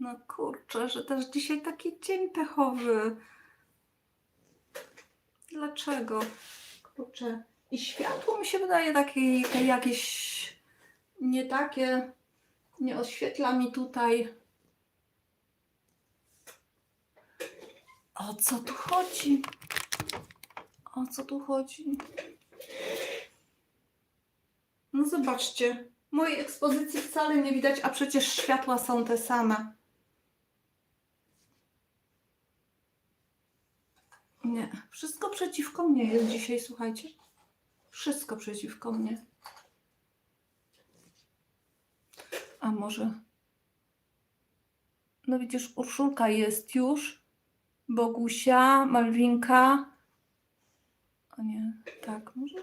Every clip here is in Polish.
No kurczę, że też dzisiaj taki dzień pechowy. Dlaczego? Kurczę. I światło mi się wydaje takie, takie jakieś nie takie, nie oświetla mi tutaj. O co tu chodzi? O co tu chodzi? No zobaczcie, mojej ekspozycji wcale nie widać, a przecież światła są te same. Nie, wszystko przeciwko mnie jest dzisiaj, słuchajcie. Wszystko przeciwko mnie. A może. No widzisz, Urszulka jest już. Bogusia, Malwinka. Nie, tak, może.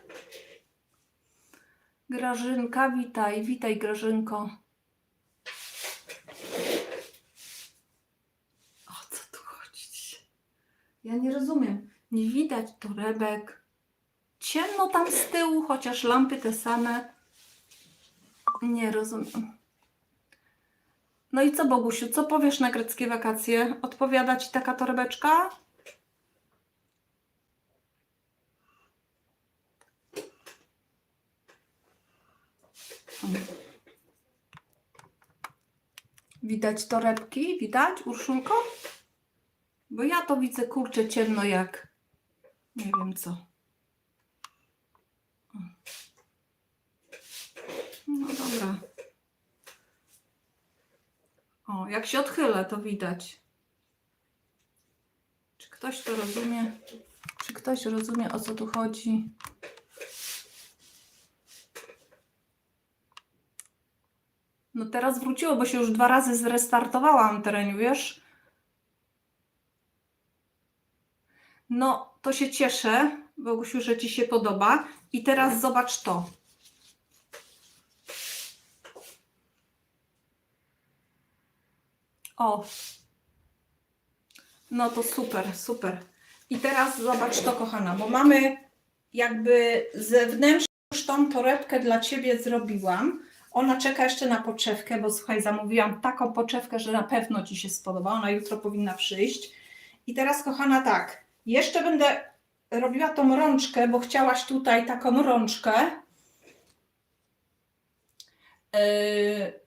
Grażynka, witaj, witaj Grażynko. O co tu chodzi? Ja nie rozumiem. Nie widać torebek. Ciemno tam z tyłu, chociaż lampy te same. Nie rozumiem. No i co, Bogusiu, co powiesz na greckie wakacje? Odpowiada ci taka torebeczka? Widać torebki? Widać, Urszulko? Bo ja to widzę, kurczę, ciemno jak nie wiem co. No dobra. O, jak się odchylę, to widać. Czy ktoś to rozumie? Czy ktoś rozumie, o co tu chodzi? No teraz wróciło, bo się już dwa razy zrestartowałam wiesz? No, to się cieszę, Bogusiu, że Ci się podoba. I teraz zobacz to. O. No to super, super. I teraz zobacz to, kochana, bo mamy jakby zewnętrzną torebkę dla Ciebie zrobiłam. Ona czeka jeszcze na poczewkę, bo słuchaj, zamówiłam taką poczewkę, że na pewno Ci się spodoba. Ona jutro powinna przyjść. I teraz, kochana, tak. Jeszcze będę robiła tą rączkę, bo chciałaś tutaj taką rączkę. Yy,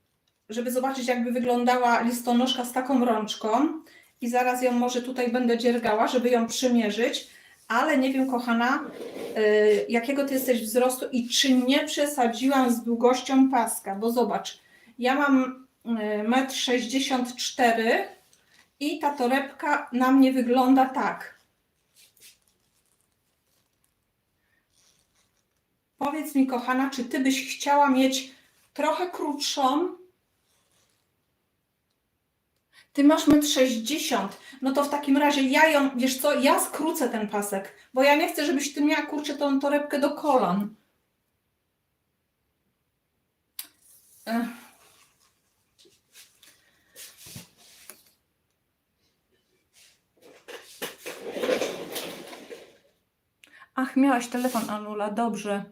żeby zobaczyć, jakby wyglądała listonoszka z taką rączką. I zaraz ją może tutaj będę dziergała, żeby ją przymierzyć. Ale nie wiem, kochana, yy, jakiego ty jesteś wzrostu i czy nie przesadziłam z długością paska, bo zobacz, ja mam yy, 1,64 m i ta torebka na mnie wygląda tak. Powiedz mi, kochana, czy ty byś chciała mieć trochę krótszą? Ty masz 1,60 m. No to w takim razie ja ją, wiesz co, ja skrócę ten pasek, bo ja nie chcę, żebyś ty miała kurczę tą torebkę do kolan. Ach, miałaś telefon, Anula, dobrze.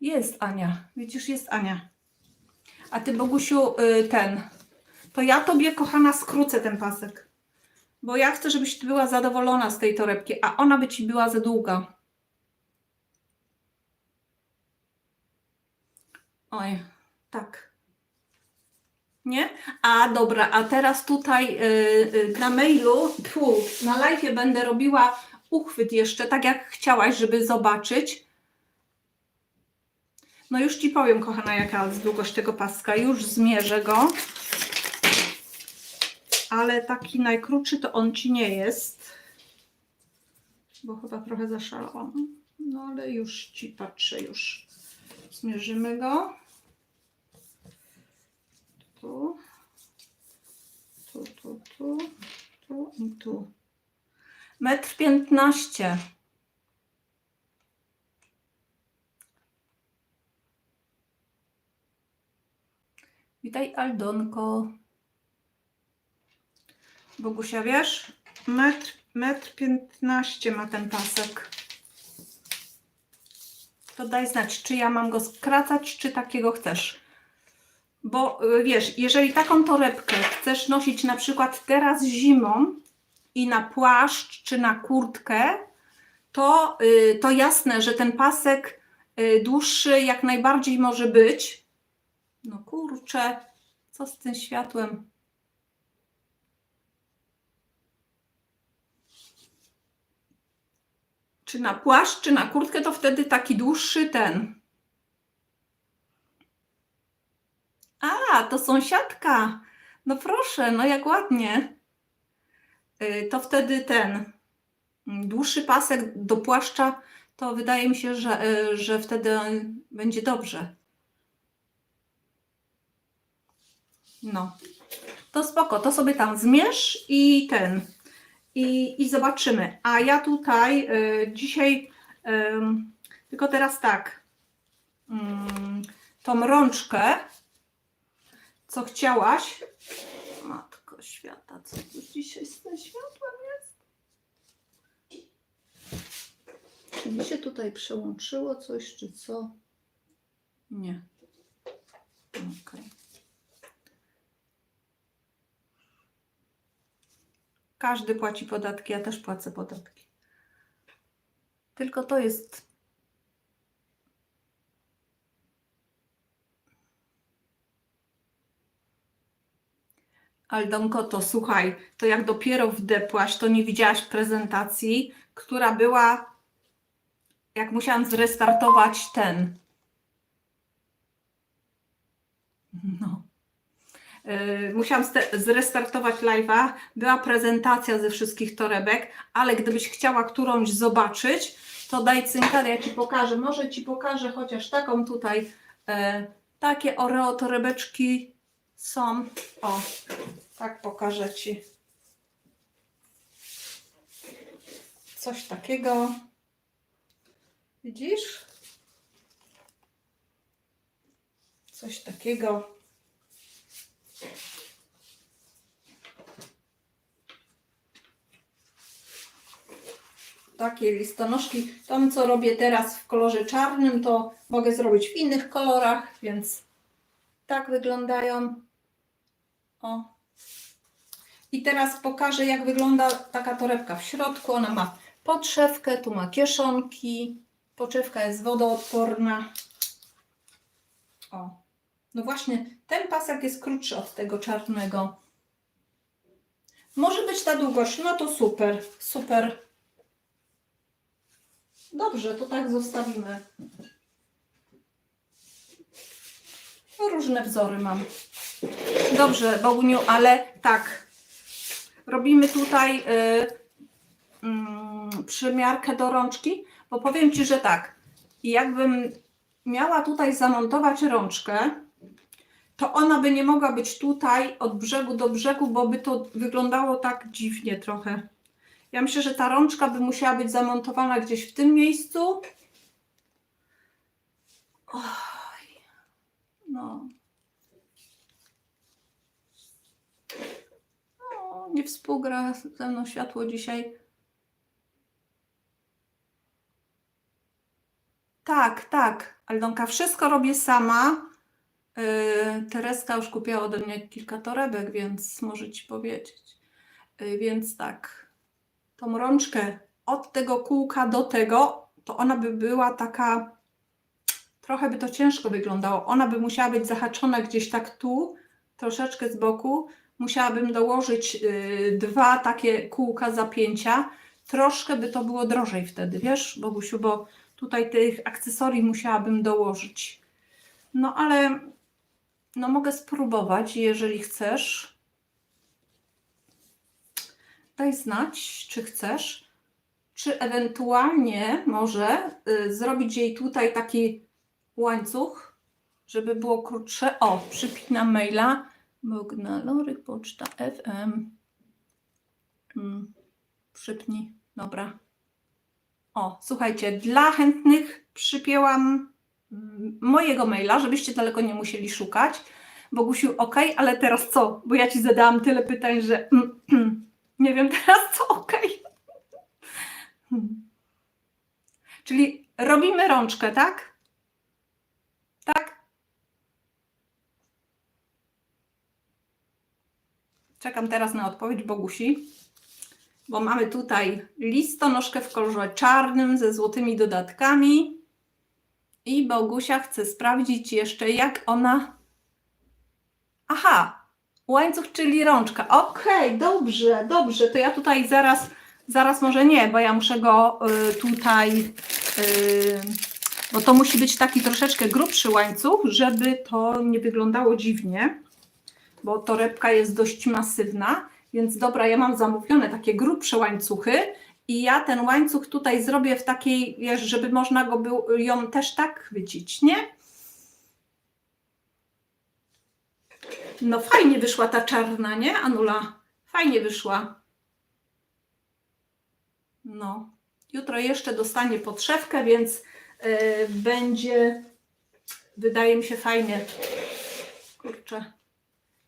Jest Ania, widzisz, jest Ania. A ty, Bogusiu, y, ten. To ja tobie, kochana, skrócę ten pasek. Bo ja chcę, żebyś ty była zadowolona z tej torebki, a ona by ci była za długa. Oj, tak. Nie? A dobra, a teraz tutaj y, y, na mailu, tfu, na live będę robiła uchwyt jeszcze, tak jak chciałaś, żeby zobaczyć. No już Ci powiem, kochana, jaka jest długość tego paska. Już zmierzę go. Ale taki najkrótszy to on Ci nie jest. Bo chyba trochę zaszalałam. No ale już Ci patrzę, już zmierzymy go. Tu. Tu, tu, tu. Tu i tu. Metr piętnaście. Witaj Aldonko. Bogusia, wiesz? Metr metr 15 ma ten pasek. To daj znać, czy ja mam go skracać, czy takiego chcesz. Bo y, wiesz, jeżeli taką torebkę chcesz nosić na przykład teraz zimą i na płaszcz czy na kurtkę, to, y, to jasne, że ten pasek y, dłuższy jak najbardziej może być. No kurczę, co z tym światłem? Czy na płaszcz, czy na kurtkę, to wtedy taki dłuższy ten. A, to sąsiadka. No proszę, no jak ładnie. Y, To wtedy ten dłuższy pasek do płaszcza, to wydaje mi się, że, y, że wtedy będzie dobrze. No, to spoko, to sobie tam zmierz i ten. I, i zobaczymy. A ja tutaj y, dzisiaj, ym, tylko teraz tak, ym, tą rączkę, co chciałaś. Matko świata, co tu dzisiaj z tym światłem jest? Czy mi się tutaj przełączyło coś, czy co? Nie. Okej. Każdy płaci podatki, ja też płacę podatki. Tylko to jest. Aldonko, to słuchaj, to jak dopiero wdepłaś, to nie widziałaś prezentacji, która była, jak musiałam zrestartować ten. No. Yy, musiałam zrestartować live'a. Była prezentacja ze wszystkich torebek, ale gdybyś chciała którąś zobaczyć, to daj cynka, ja ci pokażę. Może ci pokażę chociaż taką tutaj. e, takie oreo torebeczki są. O, tak pokażę ci. Coś takiego. Widzisz? Coś takiego. Takie listonoszki. Tam, co robię teraz w kolorze czarnym, to mogę zrobić w innych kolorach, więc tak wyglądają. O. I teraz pokażę, jak wygląda taka torebka w środku. Ona ma podszewkę, tu ma kieszonki. Podszewka jest wodoodporna. O. No właśnie, ten pasek jest krótszy od tego czarnego. Może być ta długość, no to super, super. Dobrze, to tak zostawimy. No, Różne wzory mam. Dobrze, Boguniu, ale tak. Robimy tutaj y, mm, przymiarkę do rączki, bo powiem Ci, że tak. Jakbym miała tutaj zamontować rączkę, to ona by nie mogła być tutaj od brzegu do brzegu, bo by to wyglądało tak dziwnie trochę. Ja myślę, że ta rączka by musiała być zamontowana gdzieś w tym miejscu. Oj, no. no. Nie współgra ze mną światło dzisiaj. Tak, tak, Aldonka, wszystko robię sama. Yy, Tereska już kupiła ode mnie kilka torebek, więc może Ci powiedzieć. Yy, więc tak, tą rączkę od tego kółka do tego, to ona by była taka, trochę by to ciężko wyglądało. Ona by musiała być zahaczona gdzieś tak tu, troszeczkę z boku. Musiałabym dołożyć yy, dwa takie kółka zapięcia. Troszkę by to było drożej wtedy, wiesz, Bogusiu, bo tutaj tych akcesorii musiałabym dołożyć. No ale no mogę spróbować, jeżeli chcesz. Daj znać, czy chcesz, czy ewentualnie może y, zrobić jej tutaj taki łańcuch, żeby było krótsze. O, przypinam maila. Bogna Loryk, poczta FM. Mm, przypnij, dobra. O, słuchajcie, dla chętnych przypięłam mm, mojego maila, żebyście daleko nie musieli szukać. Bogusiu, ok, ale teraz co? Bo ja ci zadałam tyle pytań, że Nie wiem teraz, co ok. Hmm. Czyli robimy rączkę, tak? Tak? Czekam teraz na odpowiedź Bogusi, bo mamy tutaj listonoszkę w kolorze czarnym ze złotymi dodatkami i Bogusia chce sprawdzić jeszcze, jak ona... Aha, łańcuch, czyli rączka. Okej, dobrze, dobrze. To ja tutaj zaraz, zaraz może nie, bo ja muszę go y, tutaj. y, bo to musi być taki troszeczkę grubszy łańcuch, żeby to nie wyglądało dziwnie, bo torebka jest dość masywna. Więc dobra, ja mam zamówione takie grubsze łańcuchy i ja ten łańcuch tutaj zrobię w takiej, żeby można go był, ją też tak chwycić, nie? No fajnie wyszła ta czarna, nie, Anula? Fajnie wyszła. No. Jutro jeszcze dostanie podszewkę, więc yy, będzie, wydaje mi się, fajnie. Kurczę.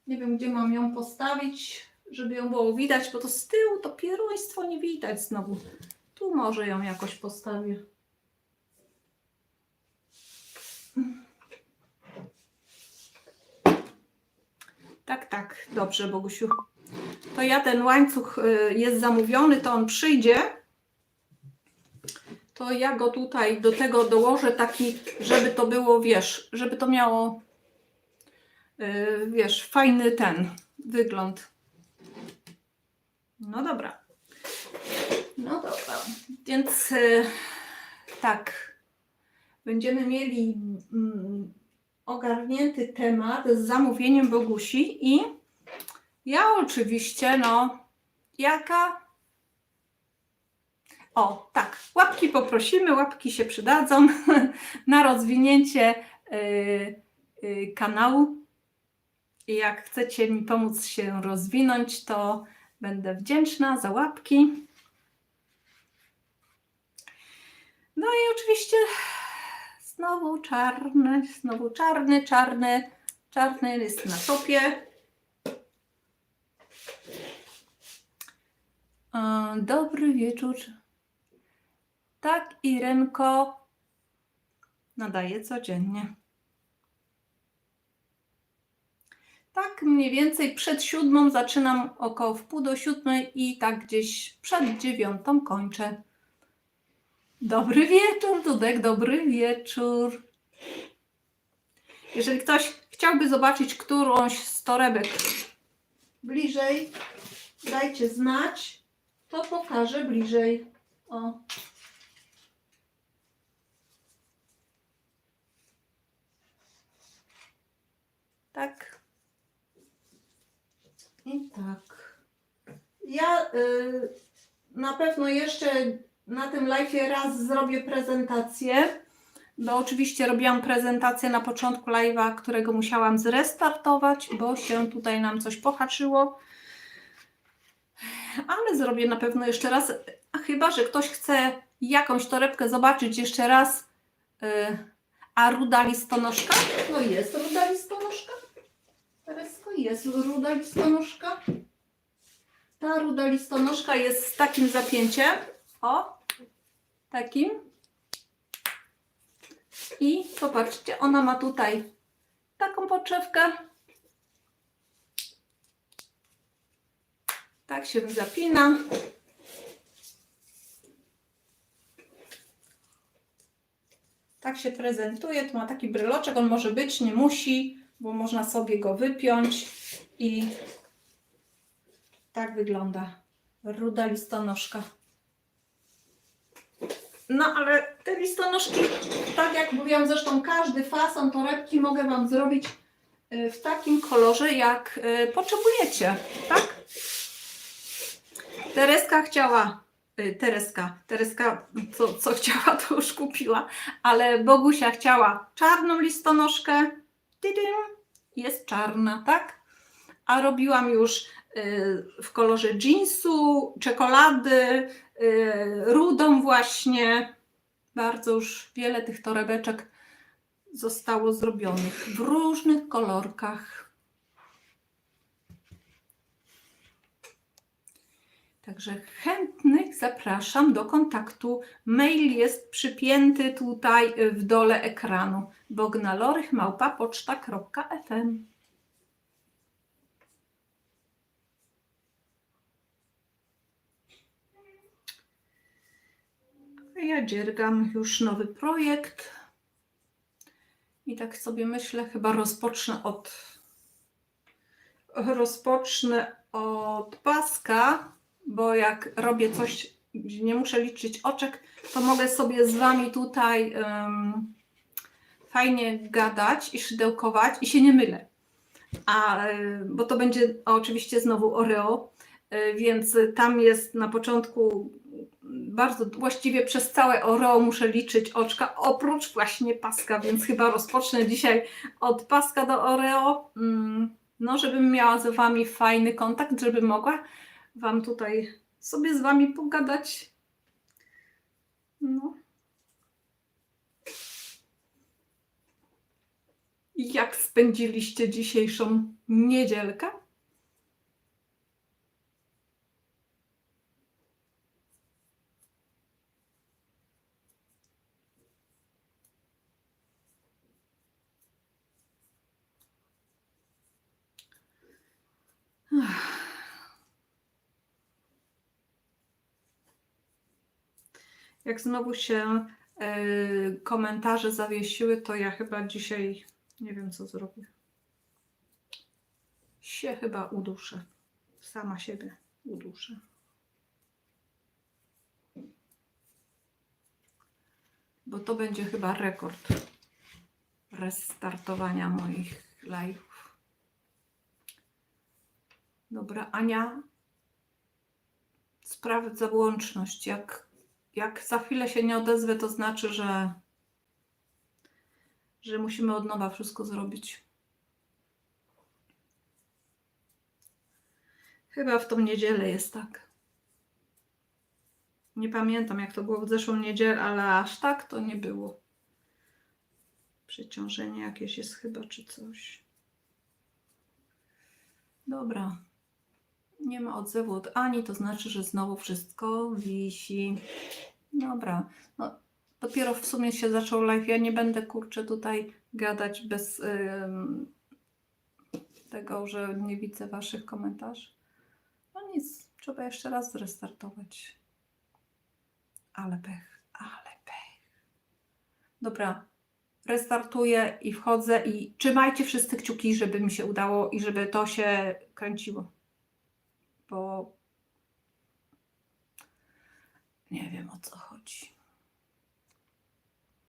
Nie wiem, gdzie mam ją postawić, żeby ją było widać, bo to z tyłu to pieruństwo nie widać znowu. Tu może ją jakoś postawię. Tak, tak, dobrze, Bogusiu. To ja ten łańcuch y, jest zamówiony, to on przyjdzie. To ja go tutaj do tego dołożę taki, żeby to było, wiesz, żeby to miało, y, wiesz, fajny ten wygląd. No dobra. No dobra. Więc y, tak. Będziemy mieli mm, ogarnięty temat z zamówieniem Bogusi i ja oczywiście, no, jaka? O, tak, łapki poprosimy, łapki się przydadzą na rozwinięcie y, y, kanału. I jak chcecie mi pomóc się rozwinąć, to będę wdzięczna za łapki. No i oczywiście znowu czarny, znowu czarny, czarny, czarny jest na topie. E, Dobry wieczór. Tak, Irenko nadaje codziennie. Tak, mniej więcej przed siódmą zaczynam około w pół do siódmej i tak gdzieś przed dziewiątą kończę. Dobry wieczór, Dudek, dobry wieczór. Jeżeli ktoś chciałby zobaczyć którąś z torebek bliżej, dajcie znać, to pokażę bliżej. O. Tak. I tak. Ja y, na pewno jeszcze na tym live raz zrobię prezentację, bo oczywiście robiłam prezentację na początku live'a, którego musiałam zrestartować, bo się tutaj nam coś pohaczyło. Ale zrobię na pewno jeszcze raz, a chyba, że ktoś chce jakąś torebkę zobaczyć jeszcze raz. Y, a ruda listonoszka? No jest ruda listonoszka. Teresko, jest ruda listonoszka. Ta ruda listonoszka jest z takim zapięciem. O, takim. I popatrzcie, ona ma tutaj taką podszewkę. Tak się zapina. Tak się prezentuje. Tu ma taki bryloczek. On może być, nie musi, bo można sobie go wypiąć i tak wygląda ruda listonoszka. No ale te listonoszki, tak jak mówiłam, zresztą każdy fason torebki mogę Wam zrobić y, w takim kolorze, jak y, potrzebujecie, tak? Tereska chciała, y, Tereska, Tereska co, co chciała, to już kupiła, ale Bogusia chciała czarną listonoszkę, Tydym, jest czarna, tak? A robiłam już w kolorze jeansu, czekolady, rudą właśnie. Bardzo już wiele tych torebeczek zostało zrobionych w różnych kolorkach. Także chętnych zapraszam do kontaktu. Mail jest przypięty tutaj y, w dole ekranu. bognalorych.poczta.fm Ja dziergam już nowy projekt. I tak sobie myślę, chyba rozpocznę od rozpocznę od paska, bo jak robię coś, gdzie nie muszę liczyć oczek, to mogę sobie z Wami tutaj em, fajnie gadać i szydełkować i się nie mylę. A, bo to będzie oczywiście znowu Oreo, y, więc tam jest na początku bardzo, właściwie przez całe Oreo muszę liczyć oczka, oprócz właśnie paska, więc chyba rozpocznę dzisiaj od paska do Oreo. Mm, no, żebym miała z Wami fajny kontakt, żeby mogła Wam tutaj sobie z Wami pogadać. No. Jak spędziliście dzisiejszą niedzielkę? Jak znowu się e, komentarze zawiesiły, to ja chyba dzisiaj nie wiem, co zrobię. Się chyba uduszę. Sama siebie uduszę. Bo to będzie chyba rekord restartowania moich live'ów. Dobra, Ania, sprawdź łączność. Jak jak za chwilę się nie odezwę, to znaczy, że, że musimy od nowa wszystko zrobić. Chyba w tą niedzielę jest tak. Nie pamiętam, jak to było w zeszłą niedzielę, ale aż tak to nie było. Przeciążenie jakieś jest chyba, czy coś. Dobra. Nie ma odzewu od Ani, to znaczy, że znowu wszystko wisi. Dobra, no, dopiero w sumie się zaczął live. Ja nie będę kurczę tutaj gadać bez ym, tego, że nie widzę Waszych komentarzy. No nic, trzeba jeszcze raz zrestartować. Ale pech, ale pech. Dobra, restartuję i wchodzę i trzymajcie wszyscy kciuki, żeby mi się udało i żeby to się kręciło. Bo nie wiem o co chodzi.